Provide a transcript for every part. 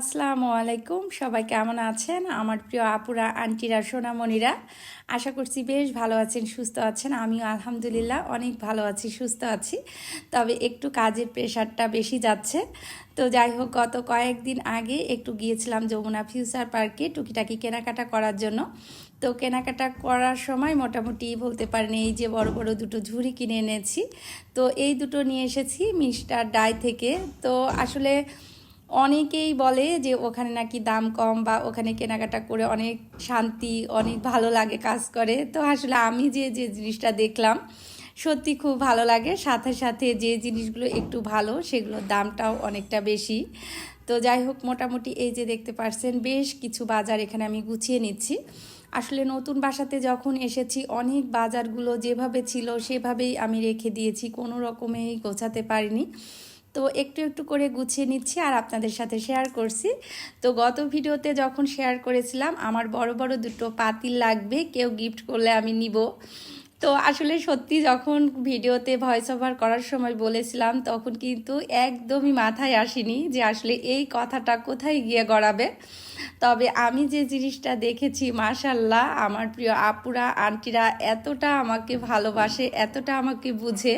আসসালামু আলাইকুম। সবাই কেমন আছেন? আমার প্রিয় আপুরা, আন্টিরা, সোনামণিরা, আশা করছি বেশ ভালো আছেন, সুস্থ আছেন। আমিও আলহামদুলিল্লাহ অনেক ভালো আছি, সুস্থ আছি। তবে একটু কাজের প্রেশারটা বেশি যাচ্ছে। তো যাই হোক, গত কয়েকদিন আগে একটু গিয়েছিলাম যমুনা ফিউচার পার্কে টুকিটাকি কেনাকাটা করার জন্য। তো কেনাকাটা করার সময় মোটামুটি বলতে পারেন এই যে বড় বড় দুটো ঝুড়ি কিনে এনেছি। তো এই দুটো নিয়ে এসেছি মিস্টার ডাই থেকে। তো আসলে অনেকেই বলে যে ওখানে নাকি দাম কম বা ওখানে কেনাকাটা করে অনেক শান্তি, অনেক ভালো লাগে, কাজ করে। তো আসলে আমি যে যে জিনিসটা দেখলাম, সত্যি খুব ভালো লাগে। সাথে সাথে যে জিনিসগুলো একটু ভালো, সেগুলোর দামটাও অনেকটা বেশি। তো যাই হোক, মোটামুটি এই যে দেখতে পাচ্ছেন বেশ কিছু বাজার এখানে আমি গুছিয়ে নিচ্ছি। আসলে নতুন বাসাতে যখন এসেছি, অনেক বাজারগুলো যেভাবে ছিল, সেভাবেই আমি রেখে দিয়েছি। কোনো রকমেই গোছাতে পারিনি। তো একটু একটু করে গুছিয়ে নিচ্ছি আর আপনাদের সাথে শেয়ার করছি। তো গত ভিডিওতে যখন শেয়ার করেছিলাম, আমার বড় বড় দুটো পাতিল লাগবে, কেউ গিফট করলে আমি নিব। তো আসলে সত্যি যখন ভিডিওতে ভয়েস ওভার করার সময় বলেছিলাম, তখন কিন্তু একদমই মাথায় আসেনি যে আসলে এই কথাটা কোথায় গিয়ে গড়াবে। তবে আমি যে জিনিসটা দেখেছি মাশাল্লাহ আমার প্রিয় আপুরা, আন্টিরা এতটা আমাকে ভালোবাসে, এতটা আমাকে বুঝে।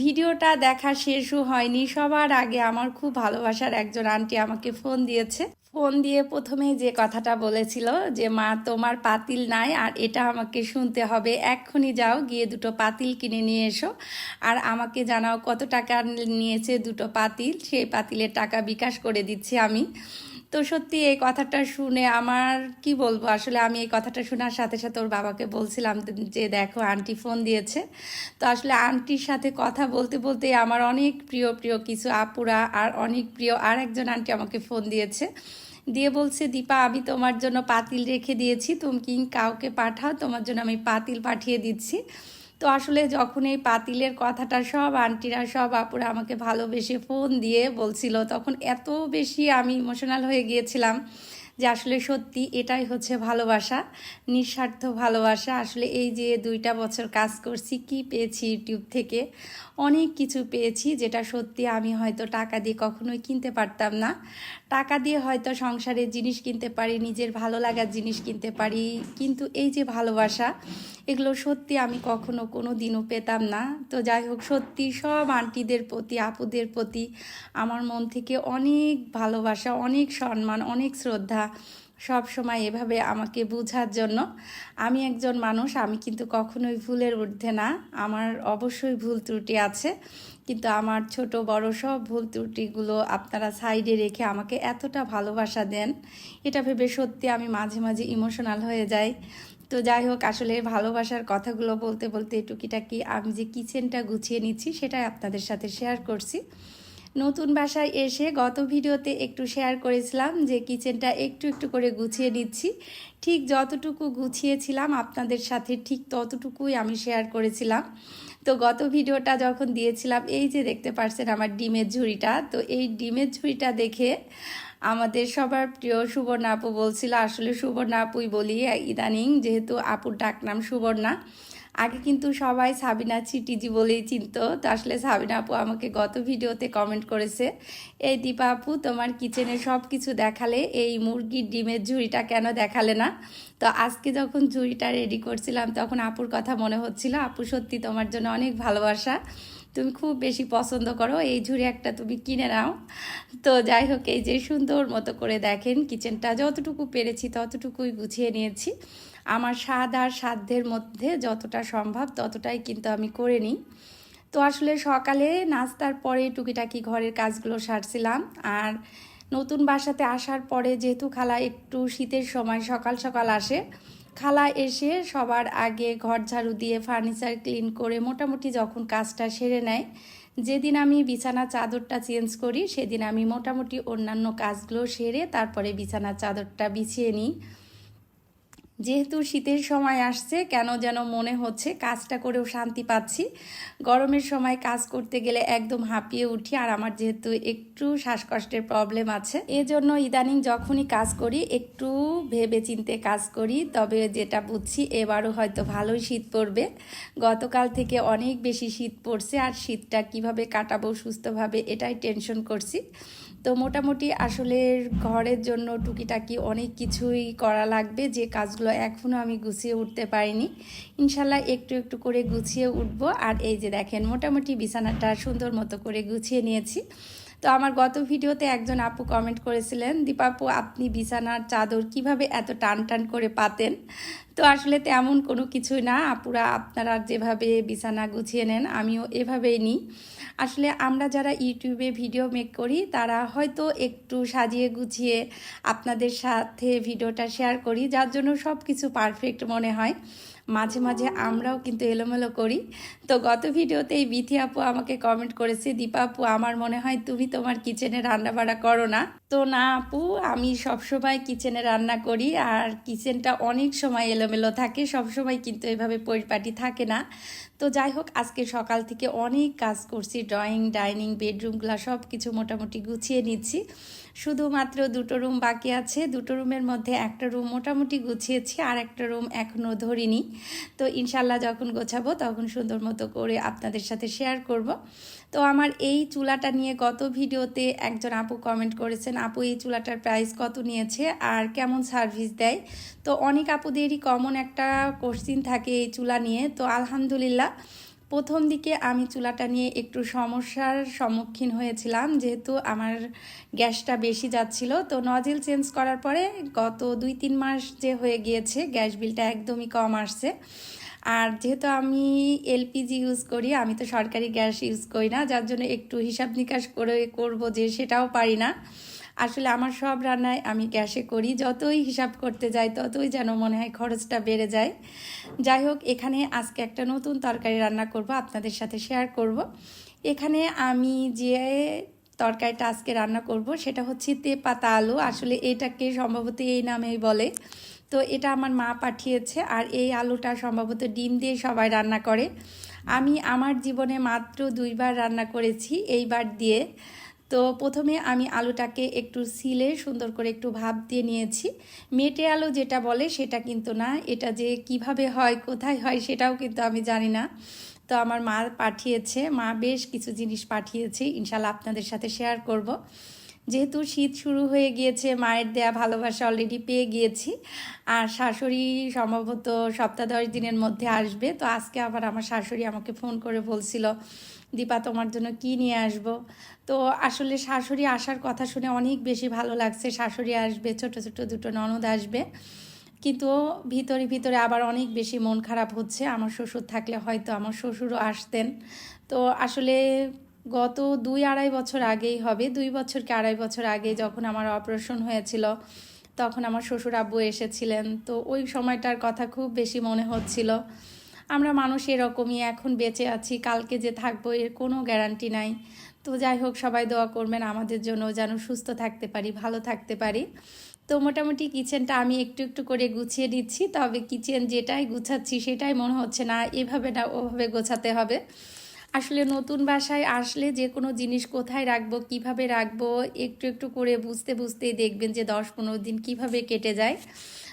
ভিডিওটা দেখা শেষও হয়নি। সবার আগে আমার খুব ভালোবাসার একজন আন্টি আমাকে ফোন দিয়েছে। ফোন দিয়ে প্রথমে যে কথাটা বলেছিল যে, মা, তোমার পাতিল নাই আর এটা আমাকে শুনতে হবে। এক্ষুনি যাও, গিয়ে দুটো পাতিল কিনে নিয়ে এসো। আর আমাকে জানাও কত টাকা নিয়েছে দুটো পাতিল। সেই পাতিলের টাকা বিকাশ করে দিচ্ছি আমি। তো সত্যি এই কথাটা শুনে আমার, কি বলব, আসলে আমি এই কথাটা শোনার সাথে সাথে ওর বাবাকে বলছিলাম যে দেখো আন্টি ফোন দিয়েছে। তো আসলে আন্টির সাথে কথা বলতে বলতে আমার অনেক প্রিয় প্রিয় কিছু আপুরা আর অনেক প্রিয় আর একজন আন্টি আমাকে ফোন দিয়েছে। দিয়ে বলছে, দীপা, আমি তোমার জন্য পাতিল রেখে দিয়েছি। তুমি কি কাউকে পাঠাও? তোমার জন্য আমি পাতিল পাঠিয়ে দিচ্ছি। তো আসলে যখন এই পাতিলের কথাটা সব আন্টিরা, সব আপুরা আমাকে ভালোবেসে ফোন দিয়ে বলছিল, তখন এত বেশি আমি ইমোশনাল হয়ে গিয়েছিলাম যে আসলে সত্যি এটাই হচ্ছে ভালোবাসা, নিঃস্বার্থ ভালোবাসা। আসলে এই যে দুইটা বছর কাজ করছি, কি পেয়েছি ইউটিউব থেকে? অনেক কিছু পেয়েছি যেটা সত্যি আমি হয়তো টাকা দিয়ে কখনোই কিনতে পারতাম না। টাকা দিয়ে হয়তো সংসারের জিনিস কিনতে পারি, নিজের ভালো লাগার জিনিস কিনতে পারি। কিন্তু এই যে ভালোবাসা, এগুলো সত্যি আমি কখনো কোনো দিনও পেতাম না। তো যাই হোক, সত্যি সব আন্টিদের প্রতি, আপুদের প্রতি আমার মন থেকে অনেক ভালোবাসা, অনেক সম্মান, অনেক শ্রদ্ধা সব সময় এভাবে আমাকে বোঝার জন্য। আমি একজন মানুষ, আমি কিন্তু কখনোই ভুলের ঊর্ধ্বে না। আমার অবশ্যই ভুল ত্রুটি আছে, কিন্তু আমার ছোট, বড় সব ভুল ত্রুটিগুলো আপনারা সাইডে রেখে আমাকে এতটা ভালোবাসা দেন। এটা ভেবে সত্যি আমি মাঝে মাঝে ইমোশনাল হয়ে যাই। তো যাই হোক, আসলে ভালোবাসার কথাগুলো বলতে বলতে টুকিটাকি আমি যে কিচেনটা গুছিয়ে নিচ্ছি, সেটাই আপনাদের সাথে শেয়ার করছি। নতুন বাসায় এসে গত ভিডিওতে একটু শেয়ার করেছিলাম যে কিচেনটা একটু একটু করে গুছিয়ে নিচ্ছি। ঠিক যতটুকু গুছিয়েছিলাম আপনাদের সাথে ঠিক ততটুকুই আমি শেয়ার করেছিলাম। তো গত ভিডিওটা যখন দিয়েছিলাম, এই যে দেখতে পারছেন আমার ডিমের ঝুড়িটা, তো এই ডিমের ঝুড়িটা দেখে আমাদের সবার প্রিয় সুবর্ণা আপু বলছিল, আসলে সুবর্ণা আপুই বলি, ইদানিং যেহেতু আপুর ডাকনাম সুবর্ণা আগে কিন্তু সবাই সাবিনা চিটিজি বলেই চিনত। তো আসলে সাবিনা আপু আমাকে গত ভিডিওতে কমেন্ট করেছে, এই দীপা আপু, তোমার কিচেনে সব কিছু দেখালে এই মুরগির ডিমের ঝুড়িটা কেন দেখালে না? তো আজকে যখন ঝুড়িটা রেডি করছিলাম, তখন আপুর কথা মনে হচ্ছিল, আপু, সত্যি তোমার জন্য অনেক ভালোবাসা। তুমি খুব বেশি পছন্দ করো। এই ঝুড়ি একটা তুমি কিনে নাও। তো যাই হোক, এই যে সুন্দর মতো করে দেখেন কিচেনটা, যতটুকু পেরেছি ততটুকুই গুছিয়ে নিয়েছি। আমার স্বাদ আর সাধ্যের মধ্যে যতটা সম্ভব ততটাই কিন্তু আমি করে নিই। তো আসলে সকালে নাস্তার পরে টুকিটাকি ঘরের কাজগুলো সারছিলাম। আর নতুন বাসাতে আসার পরে যেহেতু খালা একটু শীতের সময় সকাল সকাল আসে খালা এসে সবার আগে ঘর ঝাড়ু দিয়ে ফার্নিচার ক্লিন করে মোটামুটি যখন কাজটা সেরে নেয়, যেদিন আমি বিছানা চাদরটা চেঞ্জ করি, সেদিন আমি মোটামুটি অন্যান্য কাজগুলো সেরে তারপরে বিছানা চাদরটা বিছিয়ে নিই। যেহেতু শীতের সময় আসছে, কেন যেন মনে হচ্ছে কাজটা করেও শান্তি পাচ্ছি। গরমের সময় কাজ করতে গেলে একদম হাঁপিয়ে উঠি আর আমার যেহেতু একটু শ্বাসকষ্টের প্রবলেম আছে। এজন্য ইদানিং যখনই কাজ করি, একটু ভেবে চিনতে কাজ করি, তবে যেটা বুঝছি এবারও হয়তো ভালোই শীত পড়বে। গতকাল থেকে অনেক বেশি শীত পড়ছে আর শীতটা কীভাবে কাটাবো, সুস্থভাবে এটাই টেনশন করছি। তো মোটামুটি আসলে ঘরের জন্য টুকিটাকি অনেক কিছুই করা লাগবে। যে কাজগুলো এখনও আমি গুছিয়ে উঠতে পারিনি। ইনশাল্লাহ একটু একটু করে গুছিয়ে উঠবো। আর এই যে দেখেন, মোটামুটি বিছানাটা সুন্দর মতো করে গুছিয়ে নিয়েছি। তো আমার গত ভিডিওতে একজন আপু কমেন্ট করেছিলেন দীপাপু আপনি বিছানার চাদর কীভাবে এত টান টান করে পাতেন? তো আসলে তেমন কোনো কিছুই না। আপুরা আপনারা যেভাবে বিছানা গুছিয়ে নেন, আমিও এভাবেই নিই। আসলে আমরা যারা ইউটিউবে ভিডিও মেক করি, তারা হয়তো একটু সাজিয়ে গুছিয়ে আপনাদের সাথে ভিডিওটা শেয়ার করি, যার জন্য সব কিছু পারফেক্ট মনে হয়। মাঝে মাঝে আমরাও কিন্তু এলোমেলো করি। তো গত ভিডিওতে এই বিথি আপু আমাকে কমেন্ট করেছে, দীপা আপু, আমার মনে হয় তুমি তোমার কিচেনে রান্না বাড়া করো না। তো না আপু, আমি সবসময় কিচেনে রান্না করি আর কিচেনটা অনেক সময় এলোমেলো থাকে, সবসময় কিন্তু এভাবে পরিপাটি থাকে না। তো যাই হোক, আজকে সকাল থেকে অনেক কাজ করছি, ড্রয়িং, ডাইনিং বেডরুমগুলো সব কিছু মোটামুটি গুছিয়ে নিচ্ছি। শুধুমাত্র দুটো রুম বাকি আছে, দুটো রুমের মধ্যে একটা রুম মোটামুটি গুছিয়েছি আর একটা রুম এখনও ধরিনি। তো ইনশাল্লাহ যখন গোছাবো তখন সুন্দর মতো করে আপনাদের সাথে শেয়ার করব। তো আমার এই চুলাটা নিয়ে গত ভিডিওতে একজন আপু কমেন্ট করেছেন, আপু, এই চুলাটার প্রাইস কত নিয়েছে আর কেমন সার্ভিস দেয়? তো অনেক আপুদেরই কমন একটা কোশ্চিন থাকে এই চুলা নিয়ে। তো আলহামদুলিল্লাহ, প্রথম দিকে আমি চুলাটা নিয়ে একটু সমস্যার সম্মুখীন হয়েছিলাম, যেহেতু আমার গ্যাসটা বেশি যাচ্ছিল। তো নজেল চেঞ্জ করার পরে গত দুই তিন মাস যে হয়ে গিয়েছে, গ্যাস বিলটা একদমই কম আসছে। আর যেহেতু আমি এলপিজি ইউজ করি, আমি তো সরকারি গ্যাস ইউজ করি না, যার জন্য একটু হিসাব নিকাশ করে করব যে সেটাও পারি না। আসলে আমার সব রান্নায় আমি গ্যাসে করি, যতই হিসাব করতে যাই, ততই যেন মনে হয় খরচটা বেড়ে যায়। যাই হোক, এখানে আজকে একটা নতুন তরকারি রান্না করব, আপনাদের সাথে শেয়ার করব। এখানে আমি যে তরকারিটা আজকে রান্না করব, সেটা হচ্ছে তেপাতা আলু। আসলে এটাকে সম্ভবত এই নামেই বলে। তো এটা আমার মা পাঠিয়েছে আর এই আলুটা সম্ভবত ডিম দিয়ে সবাই রান্না করে। আমি আমার জীবনে মাত্র দুইবার রান্না করেছি এইবার দিয়ে। তো প্রথমে আমি আলুটাকে একটু সিলে সুন্দর করে একটু ভাপ দিয়ে নিয়েছি। মেটে আলু যেটা বলে সেটা কিন্তু না, এটা যে কীভাবে হয়, কোথায় হয় সেটাও কিন্তু আমি জানি না। তো আমার মা পাঠিয়েছে, মা বেশ কিছু জিনিস পাঠিয়েছে, ইনশাল্লাহ আপনাদের সাথে শেয়ার করব। যেহেতু শীত শুরু হয়ে গিয়েছে, মায়ের দেয়া ভালোবাসা অলরেডি পেয়ে গিয়েছি। আর শাশুড়ি সম্ভবত সপ্তাহ দশ দিনের মধ্যে আসবে। তো আজকে আবার আমার শাশুড়ি আমাকে ফোন করে বলছিল, দীপা, তোমার জন্য কি নিয়ে আসব? তো আসলে শাশুড়ি আসার কথা শুনে অনেক বেশি ভালো লাগছে। শাশুড়ি আসবে, ছোট ছোট দুটো ননদ আসবে। কিন্তু ভিতরে ভিতরে আবার অনেক বেশি মন খারাপ হচ্ছে। আমার শ্বশুর থাকলে হয়তো আমার শ্বশুরও আসতেন। তো আসলে গত দুই আড়াই বছর আগেই হবে। দুই বছর কি আড়াই বছর আগে যখন আমার অপারেশন হয়েছিল, তখন আমার শ্বশুর আব্বু এসেছিলেন। তো ওই সময়টার কথা খুব বেশি মনে হচ্ছিল। আমরা মানুষ এরকমই, এখন বেঁচে আছি, কালকে যে থাকব এর কোনো গ্যারান্টি নাই। তো যাই হোক, সবাই দোয়া করবেন আমাদের জন্য যেন সুস্থ থাকতে পারি, ভালো থাকতে পারি। তো মোটামুটি কিচেনটা আমি একটু একটু করে গুছিয়ে দিচ্ছি তবে কিচেন যেটাই গুছাচ্ছি সেটাই মনে হচ্ছে না, এভাবে না ওভাবে গোছাতে হবে। আসলে নতুন বাসায় আসলে যে কোনো জিনিস কোথায় রাখব, কীভাবে রাখব, একটু একটু করে বুঝতে বুঝতেই দেখবেন যে দশ পনেরো দিন কীভাবে কেটে যায়।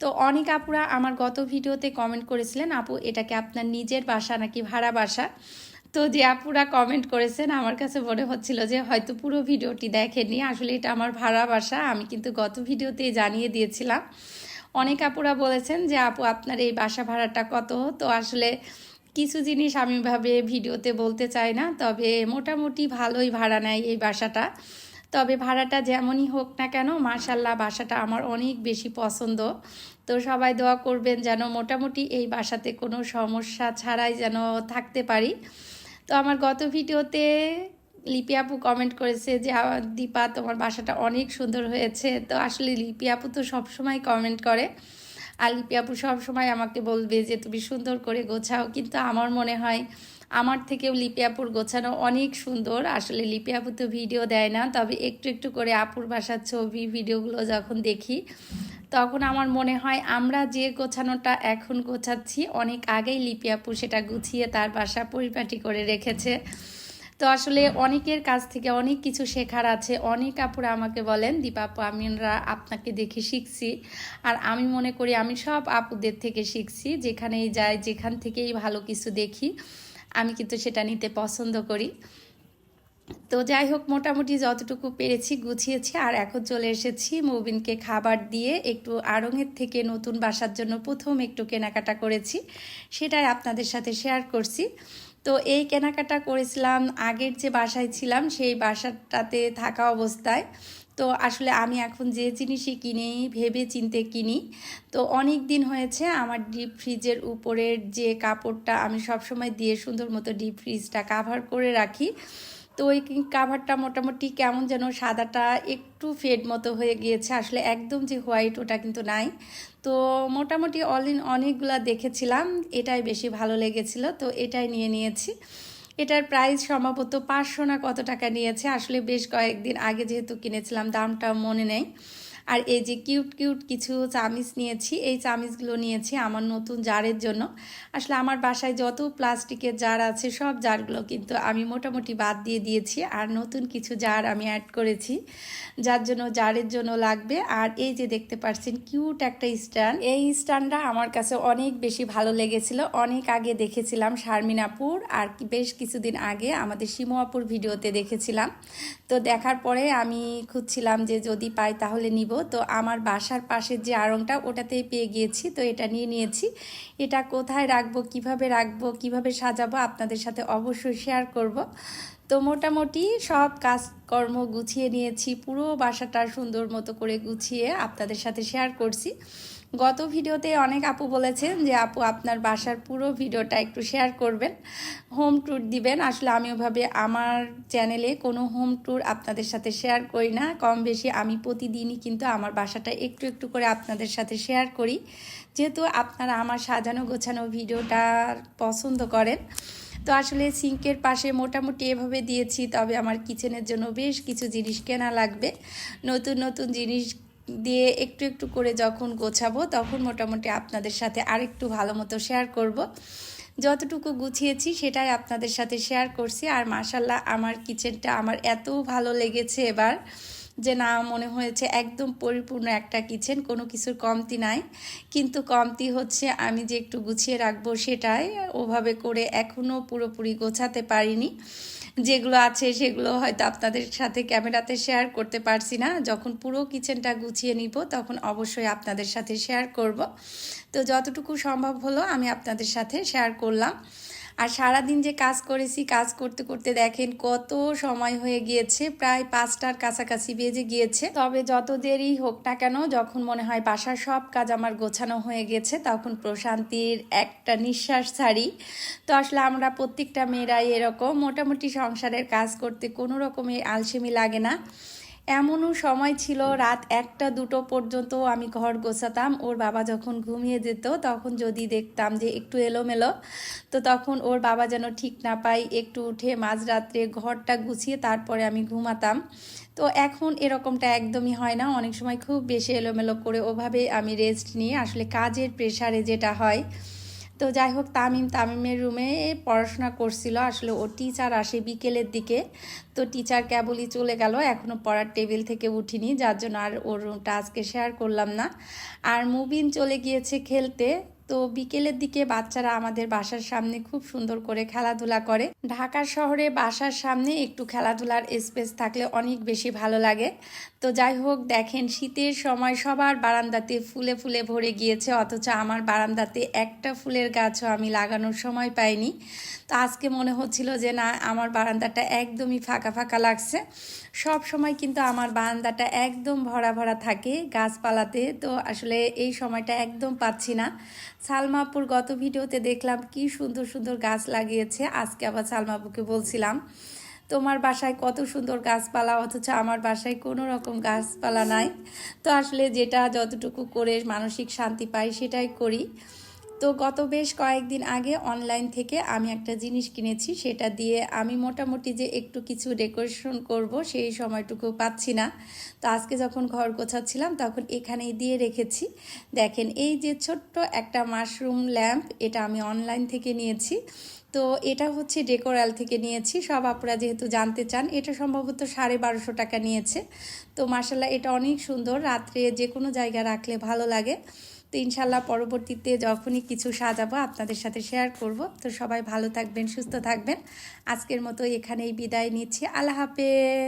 তো অনেক আপুরা আমার গত ভিডিওতে কমেন্ট করেছিলেন, আপু এটাকে আপনার নিজের বাসা নাকি ভাড়া বাসা? তো যে আপুরা কমেন্ট করেছেন, আমার কাছে মনে হচ্ছিল যে হয়তো পুরো ভিডিওটি দেখেনি আসলে এটা আমার ভাড়া বাসা, আমি কিন্তু গত ভিডিওতেই জানিয়ে দিয়েছিলাম। অনেক আপুরা বলেছেন যে, আপু, আপনার এই বাসা ভাড়াটা কত? তো আসলে কিছু জিনিস আমি ভাবে ভিডিওতে বলতে চাই না, তবে মোটামুটি ভালোই ভাড়া নেয় এই বাসাটা। তবে ভাড়াটা যেমনই হোক না কেন মার্শাল্লাহ বাসাটা আমার অনেক বেশি পছন্দ। তো সবাই দোয়া করবেন যেন মোটামুটি এই বাসাতে কোনো সমস্যা ছাড়াই যেন থাকতে পারি। তো আমার গত ভিডিওতে লিপি আপু কমেন্ট করেছে যে দীপা, তোমার বাসাটা অনেক সুন্দর হয়েছে। তো আসলে লিপি আপু তো সবসময় কমেন্ট করে। আর লিপি আপু সবসময় আমাকে বলবে যে, তুমি সুন্দর করে গোছাও। কিন্তু আমার মনে হয়, আমার থেকেও লিপি আপুর গোছানো অনেক সুন্দর। আসলে লিপি আপু তো ভিডিও দেয় না, তবে একটু একটু করে আপুর বাসার ছবি ভিডিওগুলো যখন দেখি, তখন আমার মনে হয়, আমরা যে গোছানোটা এখন গোছাচ্ছি, অনেক আগেই লিপি আপু সেটা গুছিয়ে তার বাসা পরিপাটি করে রেখেছে। তো আসলে অনেকের কাছ থেকে অনেক কিছু শেখার আছে। অনেক আপুরা আমাকে বলেন দীপাপু আমরা আপনাকে দেখে শিখছি। আর আমি মনে করি আমি সব আপুদের থেকে শিখছি। যেখানেই যাই, যেখান থেকেই ভালো কিছু দেখি, আমি কিন্তু সেটা নিতে পছন্দ করি। তো যাই হোক, মোটামুটি যতটুকু পেরেছি গুছিয়েছি। আর এখন চলে এসেছি মুবিনকে খাবার দিয়ে একটু আড়ঙের থেকে নতুন বাসার জন্য প্রথম একটু কেনাকাটা করেছি। সেটাই আপনাদের সাথে শেয়ার করছি। তো এই কেনাকাটা করেছিলাম, আগের যে বাসায় ছিলাম সেই বাসাটাতে থাকা অবস্থায়। তো আসলে আমি এখন যে জিনিসই কিনি ভেবে চিনতে কিনি, তো অনেক দিন হয়েছে আমার ডিপ ফ্রিজের উপরের যে কাপড়টা আমি সবসময় দিয়ে সুন্দর মতো ডিপ ফ্রিজটা কাভার করে রাখি। তো ওই কাভারটা মোটামুটি কেমন যেন সাদাটা একটু ফেড মতো হয়ে গিয়েছে। আসলে একদম যে হোয়াইট ওটা কিন্তু নাই। তো মোটামুটি অল ইন অনেকগুলা দেখেছিলাম, এটাই বেশি ভালো লেগেছিল। তো এটাই নিয়ে নিয়েছি। এটার প্রাইস সম্ভবত পাঁচশো না কত টাকা নিয়েছে। আসলে বেশ কয়েকদিন আগে যেহেতু কিনেছিলাম দামটা মনে নেই। আর এই যে কিউট কিউট কিছু চামিচ নিয়েছি, এই চামিচগুলো নিয়েছি আমার নতুন জারের জন্য। আসলে আমার বাসায় যত প্লাস্টিকের জার আছে, সব জারগুলো কিন্তু আমি মোটামুটি বাদ দিয়ে দিয়েছি আর নতুন কিছু জার আমি অ্যাড করেছি, যার জন্য, জারের জন্য লাগবে। আর এই যে দেখতে পাচ্ছেন, কিউট একটা স্ট্যান্ড। এই স্ট্যান্ডটা আমার কাছে অনেক বেশি ভালো লেগেছিল। অনেক আগে দেখেছিলাম শারমিনাপুর আর বেশ কিছুদিন আগে আমাদের সিমোয়াপুর ভিডিওতে দেখেছিলাম। তো দেখার পরে আমি খুঁজছিলাম যে যদি পাই তাহলে নিব। তো আমার বাসার পাশের যে আড়ংটা, ওটাতেই পেয়ে গিয়েছি। তো এটা নিয়ে নিয়েছি। এটা কোথায় রাখব, কীভাবে রাখব, কীভাবে সাজাবো, আপনাদের সাথে অবশ্যই শেয়ার করব। তো মোটামুটি সব কাজকর্ম গুছিয়ে নিয়েছি। পুরো বাসাটা সুন্দর মতো করে গুছিয়ে আপনাদের সাথে শেয়ার করছি। গত ভিডিওতে অনেক আপু বলেছেন যে, আপু, আপনার বাসার পুরো ভিডিওটা একটু শেয়ার করবেন হোম ট্যুর দিবেন। আসলে আমি ওভাবে আমার চ্যানেলে কোনো হোম ট্যুর আপনাদের সাথে শেয়ার করি না। কম বেশি আমি প্রতিদিনই কিন্তু আমার বাসাটা একটু একটু করে আপনাদের সাথে শেয়ার করি। যেহেতু আপনারা আমার সাজানো গোছানো ভিডিওটা পছন্দ করেন, তো আসলে সিঙ্কের পাশে মোটামুটি এভাবে দিয়েছি। তবে আমার কিচেনের জন্য বেশ কিছু জিনিস কেনা লাগবে। নতুন নতুন জিনিস দিয়ে একটু একটু করে যখন গোছাবো, তখন মোটামুটি আপনাদের সাথে আরেকটু ভালো মতো শেয়ার করব। যতটুকু গুছিয়েছি সেটাই আপনাদের সাথে শেয়ার করছি। আর মাসাল্লাহ আমার কিচেনটা আমার এত ভালো লেগেছে এবার যে না, মনে হয়েছে একদম পরিপূর্ণ একটা কিচেন কোনো কিছুর কমতি নাই। কিন্তু কমতি হচ্ছে আমি যে একটু গুছিয়ে রাখব সেটাই, ওভাবে করে এখনও পুরোপুরি গোছাতে পারিনি। যেগুলো আছে সেগুলো হয়তো আপনাদের সাথে ক্যামেরাতে শেয়ার করতে পারছি না। যখন পুরো কিচেনটা গুছিয়ে নিব, তখন অবশ্যই আপনাদের সাথে শেয়ার করব। তো যতটুকু সম্ভব হলো আমি আপনাদের সাথে শেয়ার করলাম। আর সারাদিন যে কাজ করেছি, কাজ করতে করতে দেখেন কত সময় হয়ে গিয়েছে, প্রায় পাঁচটার কাছাকাছি বেজে গিয়েছে। তবে যত দেরি হোক না কেন, যখন মনে হয় বাসার সব কাজ আমার গোছানো হয়ে গেছে, তখন প্রশান্তির একটা নিঃশ্বাস ছাড়ি। তো আসলে আমরা প্রত্যেকটা মেয়েরাই এরকম। মোটামুটি সংসারের কাজ করতে কোনো রকমের আলসেমি লাগে না। এমনও সময় ছিল রাত একটা দুটো পর্যন্ত আমি ঘর গোছাতাম। ওর বাবা যখন ঘুমিয়ে যেত, তখন যদি দেখতাম যে একটু এলোমেলো, তো তখন ওর বাবা যেন ঠিক না পাই একটু উঠে মাঝরাত্রে ঘরটা গুছিয়ে তারপরে আমি ঘুমাতাম। তো এখন এরকমটা একদমই হয় না। অনেক সময় খুব বেশি এলোমেলো করে ওভাবে আমি রেস্ট নিয়ে আসলে কাজের প্রেশারে যেটা হয় তো যাই হোক তামিম, তামিমের রুমে পড়াশোনা করছিল। আসলে ও টিচার আসে বিকেলের দিকে। তো টিচার কেবলই চলে গেল। এখনও পড়ার টেবিল থেকে উঠিনি, যার জন্য আর ওর রুমটা আজকে শেয়ার করলাম না। আর মুবিন চলে গিয়েছে খেলতে। তো বিকেলের দিকে বাচ্চারা আমাদের বাসার সামনে খুব সুন্দর করে খেলাধুলা করে। ঢাকা শহরে বাসার সামনে একটু খেলাধুলার স্পেস থাকলে অনেক বেশি ভালো লাগে। তো যাই হোক, দেখেন শীতের সময় সবার বারান্দাতে ফুলে ফুলে ভরে গিয়েছে, অথচ আমার বারান্দাতে একটা ফুলের গাছও আমি লাগানোর সময় পাইনি। তো আজকে মনে হচ্ছিল যে না, আমার বারান্দাটা একদমই ফাঁকা ফাঁকা লাগছে। সব সময় কিন্তু আমার বারান্দাটা একদম ভরা ভরা থাকে গাছপালাতে, তো আসলে এই সময়টা একদম পাচ্ছি না। সালমাপুর গত ভিডিওতে দেখলাম কি সুন্দর সুন্দর গাছ লাগিয়েছে, আজকে আবার সালমাপুকে বলছিলাম, তোমার বাসায় কত সুন্দর গাছপালা, অথচ আমার বাসায় কোনো রকম গাছপালা নাই। তো আসলে যেটা যতটুকু করে মানসিক শান্তি পাই সেটাই করি। তো গত বেশ কয়েকদিন আগে অনলাইন থেকে আমি একটা জিনিস কিনেছি, সেটা দিয়ে আমি মোটামুটি যে একটু কিছু ডেকোরেশন করব সেই সময়টুকু পাচ্ছি না। তো আজকে যখন ঘর গোছাচ্ছিলাম, তখন এখানেই দিয়ে রেখেছি। দেখেন, এই যে ছোট্ট একটা মাশরুম ল্যাম্প এটা আমি অনলাইন থেকে নিয়েছি। তো এটা হচ্ছে ডেকোরাল থেকে নিয়েছি। সব আপুরা যেহেতু জানতে চান, এটা সম্ভবত সাড়ে বারোশো টাকা নিয়েছে। তো মার্শাল্লাহ এটা অনেক সুন্দর। রাত্রে যে কোনো জায়গা রাখলে ভালো লাগে। তো ইনশাল্লাহ পরবর্তীতে যখনই কিছু সাজাবো আপনাদের সাথে শেয়ার করব। তো সবাই ভালো থাকবেন, সুস্থ থাকবেন। আজকের মতো এখানেই বিদায় নিচ্ছি। আল্লাহ হাফেজ।